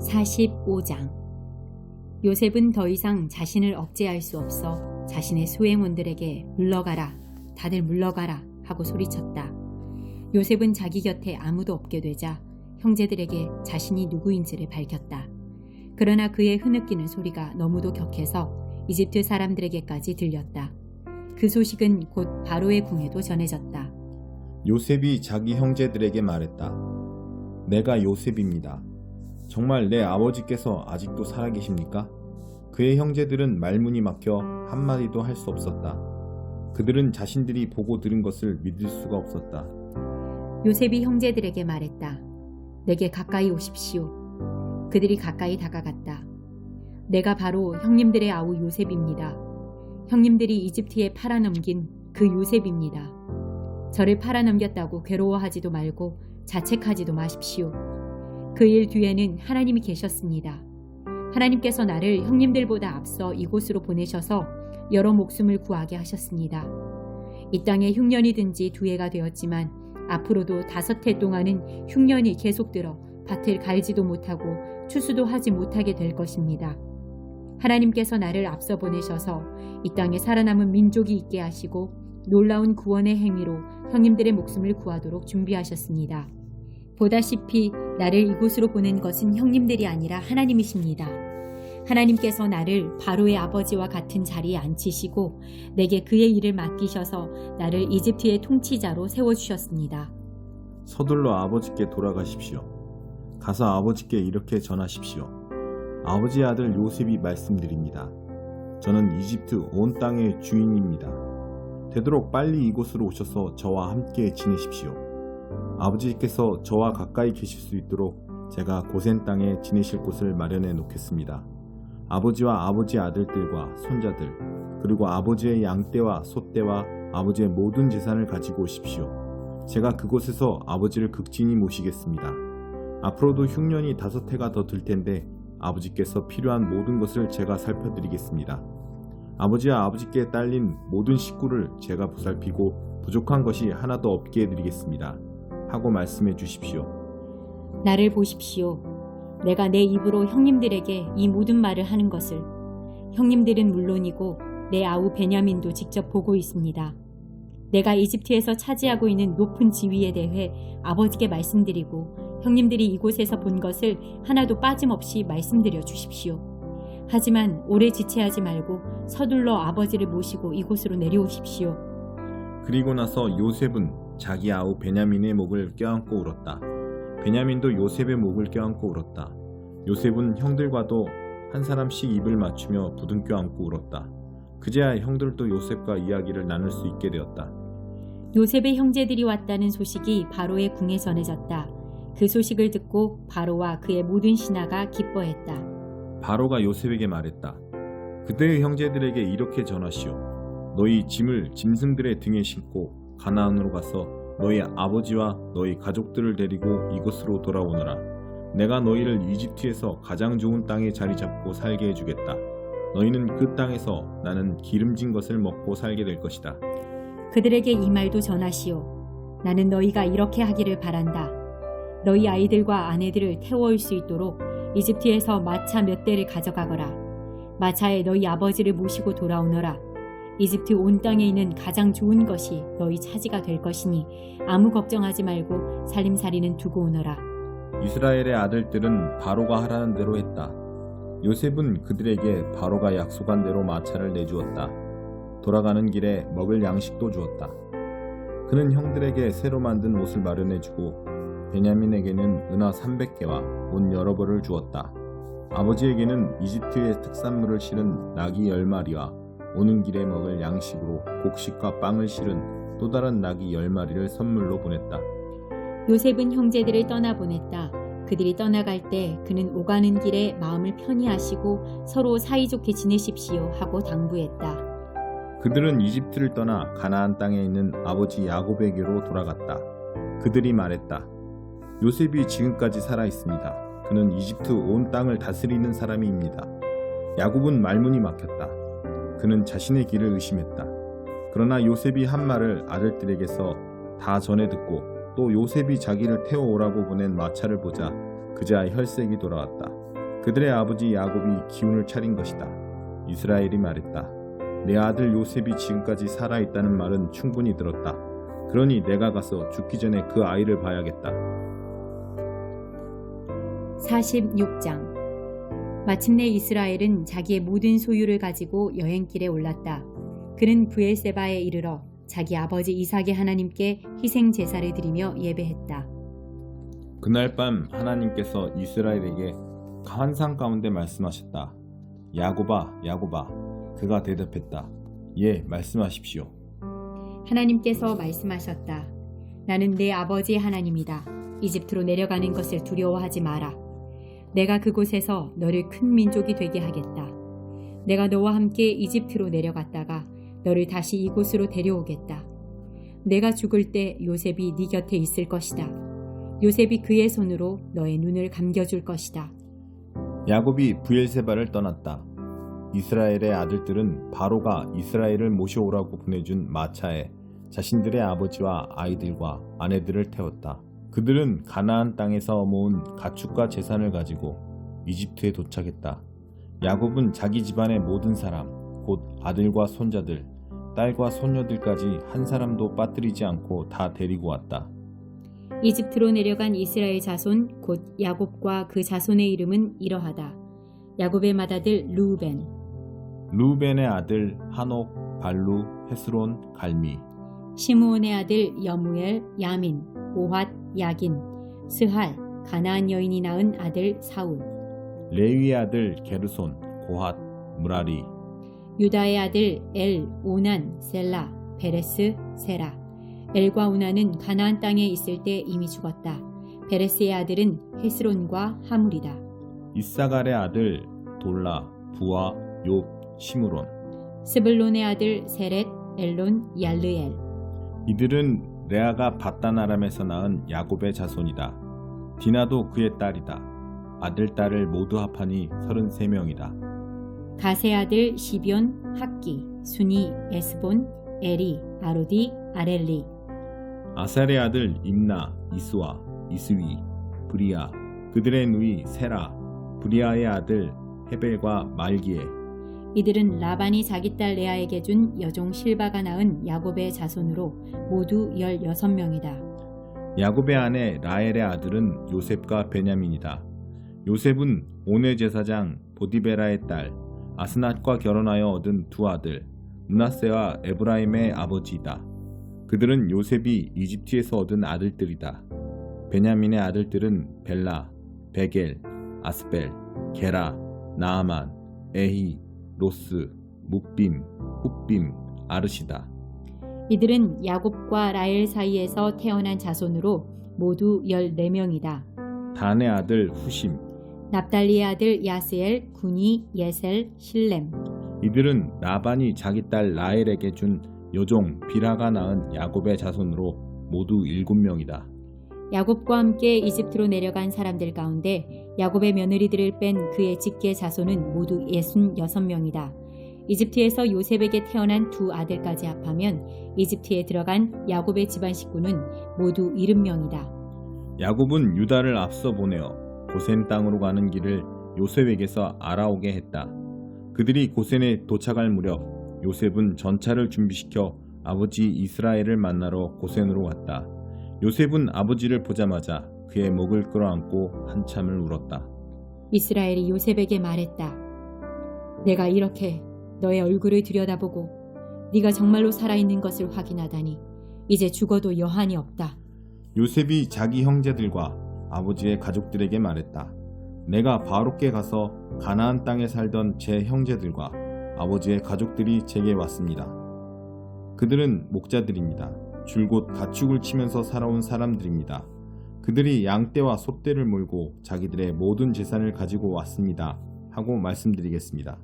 45장 요셉은 더 이상 자신을 억제할 수 없어 자신의 수행원들에게 물러가라, 다들 물러가라 하고 소리쳤다. 요셉은 자기 곁에 아무도 없게 되자 형제들에게 자신이 누구인지를 밝혔다. 그러나 그의 흐느끼는 소리가 너무도 격해서 이집트 사람들에게까지 들렸다. 그 소식은 곧 바로의 궁에도 전해졌다. 요셉이 자기 형제들에게 말했다. 내가 요셉입니다. 정말 내 아버지께서 아직도 살아계십니까? 그의 형제들은 말문이 막혀 한마디도 할 수 없었다. 그들은 자신들이 보고 들은 것을 믿을 수가 없었다. 요셉이 형제들에게 말했다. 내게 가까이 오십시오. 그들이 가까이 다가갔다. 내가 바로 형님들의 아우 요셉입니다. 형님들이 이집트에 팔아넘긴 그 요셉입니다. 저를 팔아넘겼다고 괴로워하지도 말고 자책하지도 마십시오. 그 일 뒤에는 하나님이 계셨습니다. 하나님께서 나를 형님들보다 앞서 이곳으로 보내셔서 여러 목숨을 구하게 하셨습니다. 이 땅에 흉년이 든 지 두 해가 되었지만 앞으로도 다섯 해 동안은 흉년이 계속 들어 밭을 갈지도 못하고 추수도 하지 못하게 될 것입니다. 하나님께서 나를 앞서 보내셔서 이 땅에 살아남은 민족이 있게 하시고 놀라운 구원의 행위로 형님들의 목숨을 구하도록 준비하셨습니다. 보다시피 나를 이곳으로 보낸 것은 형님들이 아니라 하나님이십니다. 하나님께서 나를 바로의 아버지와 같은 자리에 앉히시고 내게 그의 일을 맡기셔서 나를 이집트의 통치자로 세워주셨습니다. 서둘러 아버지께 돌아가십시오. 가서 아버지께 이렇게 전하십시오. 아버지의 아들 요셉이 말씀드립니다. 저는 이집트 온 땅의 주인입니다. 되도록 빨리 이곳으로 오셔서 저와 함께 지내십시오. 아버지께서 저와 가까이 계실 수 있도록 제가 고센 땅에 지내실 곳을 마련해 놓겠습니다. 아버지와 아버지 아들들과 손자들, 그리고 아버지의 양떼와 소떼와 아버지의 모든 재산을 가지고 오십시오. 제가 그곳에서 아버지를 극진히 모시겠습니다. 앞으로도 흉년이 다섯 해가 더 들 텐데 아버지께서 필요한 모든 것을 제가 살펴드리겠습니다. 아버지와 아버지께 딸린 모든 식구를 제가 보살피고 부족한 것이 하나도 없게 해드리겠습니다. 하고 말씀해 주십시오. 나를 보십시오. 내가 내 입으로 형님들에게 이 모든 말을 하는 것을 형님들은 물론이고 내 아우 베냐민도 직접 보고 있습니다. 내가 이집트에서 차지하고 있는 높은 지위에 대해 아버지께 말씀드리고 형님들이 이곳에서 본 것을 하나도 빠짐없이 말씀드려 주십시오. 하지만 오래 지체하지 말고 서둘러 아버지를 모시고 이곳으로 내려오십시오. 그리고 나서 요셉은 자기 아우 베냐민의 목을 껴안고 울었다. 베냐민도 요셉의 목을 껴안고 울었다. 요셉은 형들과도 한 사람씩 입을 맞추며 부둥켜 안고 울었다. 그제야 형들도 요셉과 이야기를 나눌 수 있게 되었다. 요셉의 형제들이 왔다는 소식이 바로의 궁에 전해졌다. 그 소식을 듣고 바로와 그의 모든 신하가 기뻐했다. 바로가 요셉에게 말했다. 그대의 형제들에게 이렇게 전하시오. 너희 짐을 짐승들의 등에 싣고 가나안으로 가서 너희 아버지와 너희 가족들을 데리고 이곳으로 돌아오너라. 내가 너희를 이집트에서 가장 좋은 땅에 자리 잡고 살게 해주겠다. 너희는 그 땅에서 나는 기름진 것을 먹고 살게 될 것이다. 그들에게 이 말도 전하시오. 나는 너희가 이렇게 하기를 바란다. 너희 아이들과 아내들을 태워올 수 있도록 이집트에서 마차 몇 대를 가져가거라. 마차에 너희 아버지를 모시고 돌아오너라. 이집트 온 땅에 있는 가장 좋은 것이 너희 차지가 될 것이니 아무 걱정하지 말고 살림살이는 두고 오너라. 이스라엘의 아들들은 바로가 하라는 대로 했다. 요셉은 그들에게 바로가 약속한 대로 마차를 내주었다. 돌아가는 길에 먹을 양식도 주었다. 그는 형들에게 새로 만든 옷을 마련해주고 베냐민에게는 은하 300개와 옷 여러 벌을 주었다. 아버지에게는 이집트의 특산물을 실은 낙이 10마리와 오는 길에 먹을 양식으로 곡식과 빵을 실은 또 다른 낙이 10마리를 선물로 보냈다. 요셉은 형제들을 떠나보냈다. 그들이 떠나갈 때 그는 오가는 길에 마음을 편히 하시고 서로 사이좋게 지내십시오 하고 당부했다. 그들은 이집트를 떠나 가나안 땅에 있는 아버지 야곱에게로 돌아갔다. 그들이 말했다. 요셉이 지금까지 살아 있습니다. 그는 이집트 온 땅을 다스리는 사람입니다. 야곱은 말문이 막혔다. 그는 자신의 길을 의심했다. 그러나 요셉이 한 말을 아들들에게서 다 전해 듣고 또 요셉이 자기를 태워오라고 보낸 마차를 보자 그제야 혈색이 돌아왔다. 그들의 아버지 야곱이 기운을 차린 것이다. 이스라엘이 말했다. 내 아들 요셉이 지금까지 살아있다는 말은 충분히 들었다. 그러니 내가 가서 죽기 전에 그 아이를 봐야겠다. 46장 마침내 이스라엘은 자기의 모든 소유를 가지고 여행길에 올랐다. 그는 부엘세바에 이르러 자기 아버지 이삭의 하나님께 희생 제사를 드리며 예배했다. 그날 밤 하나님께서 이스라엘에게 환상 가운데 말씀하셨다. 야고바, 야고바. 그가 대답했다. 예, 말씀하십시오. 하나님께서 말씀하셨다. 나는 내 아버지 하나님이다. 이집트로 내려가는 것을 두려워하지 마라. 내가 그곳에서 너를 큰 민족이 되게 하겠다. 내가 너와 함께 이집트로 내려갔다가 너를 다시 이곳으로 데려오겠다. 내가 죽을 때 요셉이 네 곁에 있을 것이다. 요셉이 그의 손으로 너의 눈을 감겨줄 것이다. 야곱이 부엘세바를 떠났다. 이스라엘의 아들들은 바로가 이스라엘을 모셔오라고 보내준 마차에 자신들의 아버지와 아이들과 아내들을 태웠다. 그들은 가나안 땅에서 모은 가축과 재산을 가지고 이집트에 도착했다. 야곱은 자기 집안의 모든 사람, 곧 아들과 손자들, 딸과 손녀들까지 한 사람도 빠뜨리지 않고 다 데리고 왔다. 이집트로 내려간 이스라엘 자손 곧 야곱과 그 자손의 이름은 이러하다. 야곱의 맏아들 루벤, 루벤의 아들 한옥, 발루, 헤스론, 갈미, 시므온의 아들 여무엘, 야민, 오핫, 야긴, 스할, 가나안 여인이 낳은 아들 사울, 레위의 아들 게르손, 고핫, 무라리, 유다의 아들 엘, 오난, 셀라, 베레스, 세라. 엘과 오난은 가나안 땅에 있을 때 이미 죽었다. 베레스의 아들은 헤스론과 하물이다. 이사갈의 아들 돌라, 부아, 욥, 시므론. 스불론의 아들 세렛, 엘론, 얄르엘. 이들은 레아가 바단 아람에서 낳은 야곱의 자손이다. 디나도 그의 딸이다. 아들 딸을 모두 합하니 33명이다. 가세 아들 시비온, 학기, 순이, 에스본, 에리, 아로디, 아렐리. 아살의 아들 임나, 이스와, 이스위, 브리아. 그들의 누이 세라, 브리아의 아들 헤벨과 말기에. 이들은 라반이 자기 딸 레아에게 준 여종 실바가 낳은 야곱의 자손으로 모두 16명이다. 야곱의 아내 라헬의 아들은 요셉과 베냐민이다. 요셉은 오네 제사장 보디베라의 딸 아스낫과 결혼하여 얻은 두 아들 문하세와 에브라임의 아버지이다. 그들은 요셉이 이집트에서 얻은 아들들이다. 베냐민의 아들들은 벨라, 베겔, 아스벨, 게라, 나아만, 에히, 로스, 묵빔, 훗빔, 아르시다. 이들은 야곱과 라헬 사이에서 태어난 자손으로 모두 14명이다. 단의 아들 후심, 납달리의 아들 야스엘, 구니, 예셀, 실렘. 이들은 라반이 자기 딸 라헬에게 준 여종 비라가 낳은 야곱의 자손으로 모두 일곱 명이다. 야곱과 함께 이집트로 내려간 사람들 가운데 야곱의 며느리들을 뺀 그의 직계 자손은 모두 66명이다. 이집트에서 요셉에게 태어난 두 아들까지 합하면 이집트에 들어간 야곱의 집안 식구는 모두 70명이다. 야곱은 유다를 앞서 보내어 고센 땅으로 가는 길을 요셉에게서 알아오게 했다. 그들이 고센에 도착할 무렵 요셉은 전차를 준비시켜 아버지 이스라엘을 만나러 고센으로 왔다. 요셉은 아버지를 보자마자 그의 목을 끌어안고 한참을 울었다. 이스라엘이 요셉에게 말했다. 내가 이렇게 너의 얼굴을 들여다보고 네가 정말로 살아있는 것을 확인하다니 이제 죽어도 여한이 없다. 요셉이 자기 형제들과 아버지의 가족들에게 말했다. 내가 바로께 가서 가나안 땅에 살던 제 형제들과 아버지의 가족들이 제게 왔습니다. 그들은 목자들입니다. 줄곧 가축을 치면서 살아온 사람들입니다. 그들이 양떼와 소떼를 몰고 자기들의 모든 재산을 가지고 왔습니다. 하고 말씀드리겠습니다.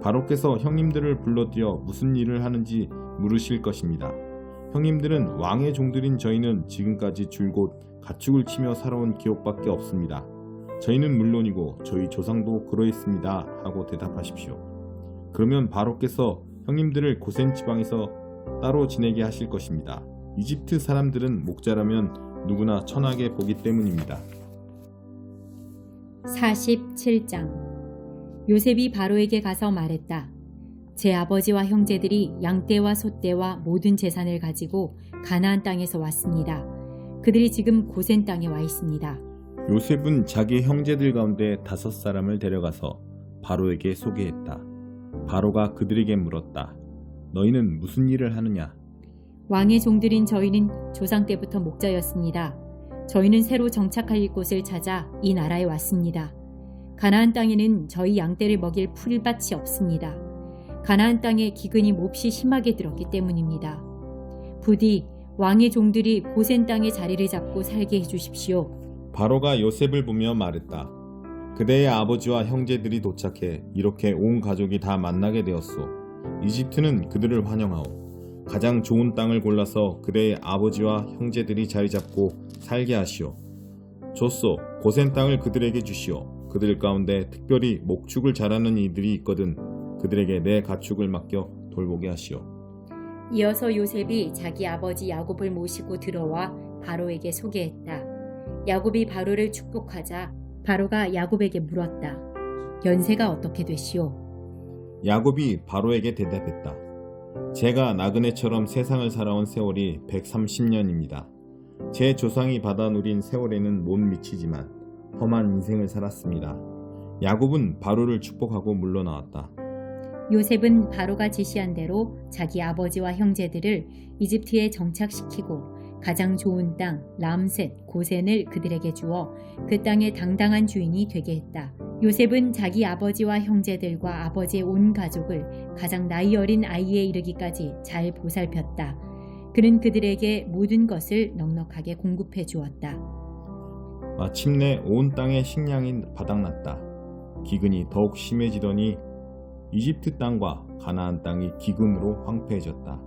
바로께서 형님들을 불러들여 무슨 일을 하는지 물으실 것입니다. 형님들은 왕의 종들인 저희는 지금까지 줄곧 가축을 치며 살아온 기억밖에 없습니다. 저희는 물론이고 저희 조상도 그러했습니다. 하고 대답하십시오. 그러면 바로께서 형님들을 고센 지방에서 따로 지내게 하실 것입니다. 이집트 사람들은 목자라면 누구나 천하게 보기 때문입니다. 47장 요셉이 바로에게 가서 말했다. 제 아버지와 형제들이 양떼와 소떼와 모든 재산을 가지고 가나안 땅에서 왔습니다. 그들이 지금 고센 땅에 와 있습니다. 요셉은 자기 형제들 가운데 다섯 사람을 데려가서 바로에게 소개했다. 바로가 그들에게 물었다. 너희는 무슨 일을 하느냐? 왕의 종들인 저희는 조상 때부터 목자였습니다. 저희는 새로 정착할 곳을 찾아 이 나라에 왔습니다. 가나안 땅에는 저희 양떼를 먹일 풀밭이 없습니다. 가나안 땅에 기근이 몹시 심하게 들었기 때문입니다. 부디 왕의 종들이 고센 땅에 자리를 잡고 살게 해주십시오. 바로가 요셉을 보며 말했다. 그대의 아버지와 형제들이 도착해 이렇게 온 가족이 다 만나게 되었소. 이집트는 그들을 환영하오. 가장 좋은 땅을 골라서 그대의 아버지와 형제들이 자리 잡고 살게 하시오. 좋소. 고센 땅을 그들에게 주시오. 그들 가운데 특별히 목축을 잘하는 이들이 있거든 그들에게 내 가축을 맡겨 돌보게 하시오. 이어서 요셉이 자기 아버지 야곱을 모시고 들어와 바로에게 소개했다. 야곱이 바로를 축복하자 바로가 야곱에게 물었다. 연세가 어떻게 되시오? 야곱이 바로에게 대답했다. 제가 나그네처럼 세상을 살아온 세월이 130년입니다. 제 조상이 받아 누린 세월에는 못 미치지만 험한 인생을 살았습니다. 야곱은 바로를 축복하고 물러나왔다. 요셉은 바로가 지시한 대로 자기 아버지와 형제들을 이집트에 정착시키고 가장 좋은 땅 람셋 고센을 그들에게 주어 그 땅의 당당한 주인이 되게 했다. 요셉은 자기 아버지와 형제들과 아버지의 온 가족을 가장 나이 어린 아이에 이르기까지 잘 보살폈다. 그는 그들에게 모든 것을 넉넉하게 공급해 주었다. 마침내 온 땅에 식량이 바닥났다. 기근이 더욱 심해지더니 이집트 땅과 가나안 땅이 기근으로 황폐해졌다.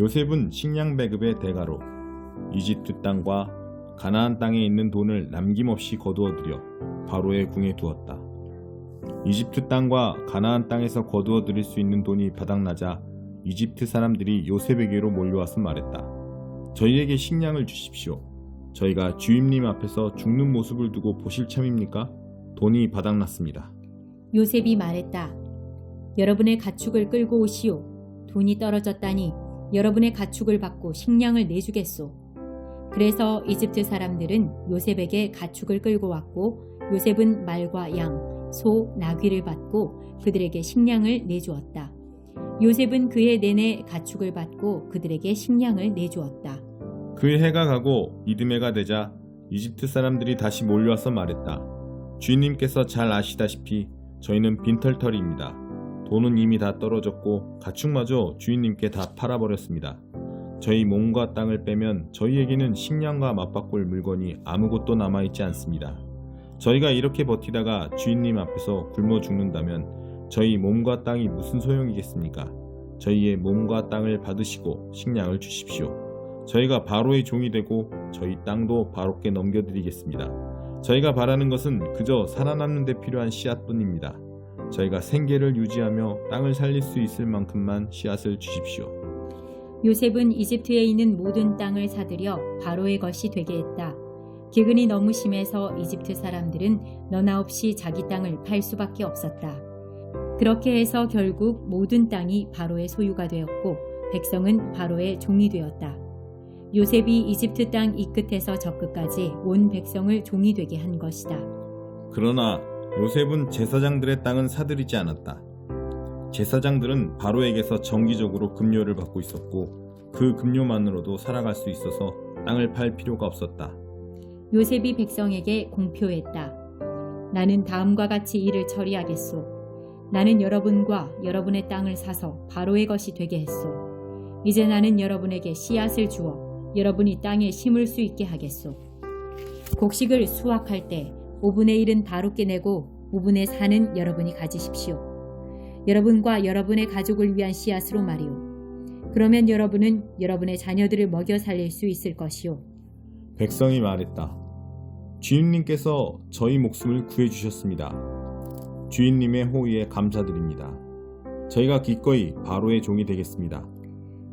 요셉은 식량 배급의 대가로 이집트 땅과 가나안 땅에 있는 돈을 남김없이 거두어 들여 바로의 궁에 두었다. 이집트 땅과 가나안 땅에서 거두어 들일 수 있는 돈이 바닥나자 이집트 사람들이 요셉에게로 몰려와서 말했다. 저희에게 식량을 주십시오. 저희가 주임님 앞에서 죽는 모습을 두고 보실 참입니까? 돈이 바닥났습니다. 요셉이 말했다. 여러분의 가축을 끌고 오시오. 돈이 떨어졌다니 여러분의 가축을 받고 식량을 내주겠소. 그래서 이집트 사람들은 요셉에게 가축을 끌고 왔고 요셉은 말과 양, 소, 나귀를 받고 그들에게 식량을 내주었다. 요셉은 그해 내내 가축을 받고 그들에게 식량을 내주었다. 그 해가 가고 이듬해가 되자 이집트 사람들이 다시 몰려와서 말했다. 주인님께서 잘 아시다시피 저희는 빈털터리입니다. 돈은 이미 다 떨어졌고 가축마저 주인님께 다 팔아버렸습니다. 저희 몸과 땅을 빼면 저희에게는 식량과 맞바꿀 물건이 아무것도 남아있지 않습니다. 저희가 이렇게 버티다가 주인님 앞에서 굶어 죽는다면 저희 몸과 땅이 무슨 소용이겠습니까? 저희의 몸과 땅을 받으시고 식량을 주십시오. 저희가 바로의 종이 되고 저희 땅도 바로께 넘겨드리겠습니다. 저희가 바라는 것은 그저 살아남는 데 필요한 씨앗뿐입니다. 저희가 생계를 유지하며 땅을 살릴 수 있을 만큼만 씨앗을 주십시오. 요셉은 이집트에 있는 모든 땅을 사들여 바로의 것이 되게 했다. 기근이 너무 심해서 이집트 사람들은 너나 없이 자기 땅을 팔 수밖에 없었다. 그렇게 해서 결국 모든 땅이 바로의 소유가 되었고 백성은 바로의 종이 되었다. 요셉이 이집트 땅 이 끝에서 저 끝까지 온 백성을 종이 되게 한 것이다. 그러나 요셉은 제사장들의 땅은 사들이지 않았다. 제사장들은 바로에게서 정기적으로 급료를 받고 있었고 그 급료만으로도 살아갈 수 있어서 땅을 팔 필요가 없었다. 요셉이 백성에게 공표했다. 나는 다음과 같이 일을 처리하겠소. 나는 여러분과 여러분의 땅을 사서 바로의 것이 되게 했소. 이제 나는 여러분에게 씨앗을 주어 여러분이 땅에 심을 수 있게 하겠소. 곡식을 수확할 때 5분의 1은 바로께 내고 5분의 4는 여러분이 가지십시오. 여러분과 여러분의 가족을 위한 씨앗으로 말이오. 그러면 여러분은 여러분의 자녀들을 먹여 살릴 수 있을 것이오. 백성이 말했다. 주인님께서 저희 목숨을 구해주셨습니다. 주인님의 호의에 감사드립니다. 저희가 기꺼이 바로의 종이 되겠습니다.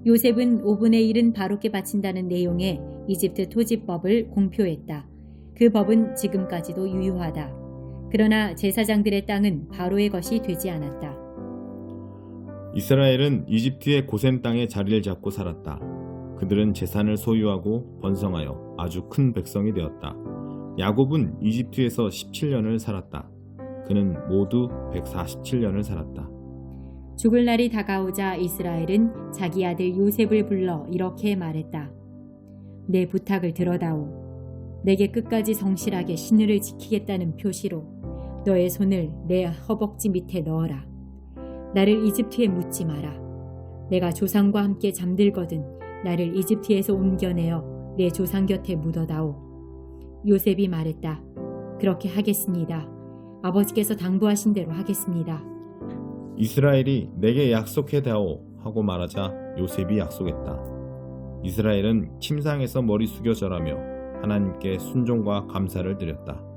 요셉은 5분의 1은 바로께 바친다는 내용의 이집트 토지법을 공표했다. 그 법은 지금까지도 유효하다. 그러나 제사장들의 땅은 바로의 것이 되지 않았다. 이스라엘은 이집트의 고센 땅에 자리를 잡고 살았다. 그들은 재산을 소유하고 번성하여 아주 큰 백성이 되었다. 야곱은 이집트에서 17년을 살았다. 그는 모두 147년을 살았다. 죽을 날이 다가오자 이스라엘은 자기 아들 요셉을 불러 이렇게 말했다. 내 부탁을 들어다오. 내게 끝까지 성실하게 신의를 지키겠다는 표시로 너의 손을 내 허벅지 밑에 넣어라. 나를 이집트에 묻지 마라. 내가 조상과 함께 잠들거든 나를 이집트에서 옮겨내어 내 조상 곁에 묻어다오. 요셉이 말했다. 그렇게 하겠습니다. 아버지께서 당부하신 대로 하겠습니다. 이스라엘이 내게 약속해 다오 하고 말하자 요셉이 약속했다. 이스라엘은 침상에서 머리 숙여 절하며 하나님께 순종과 감사를 드렸다.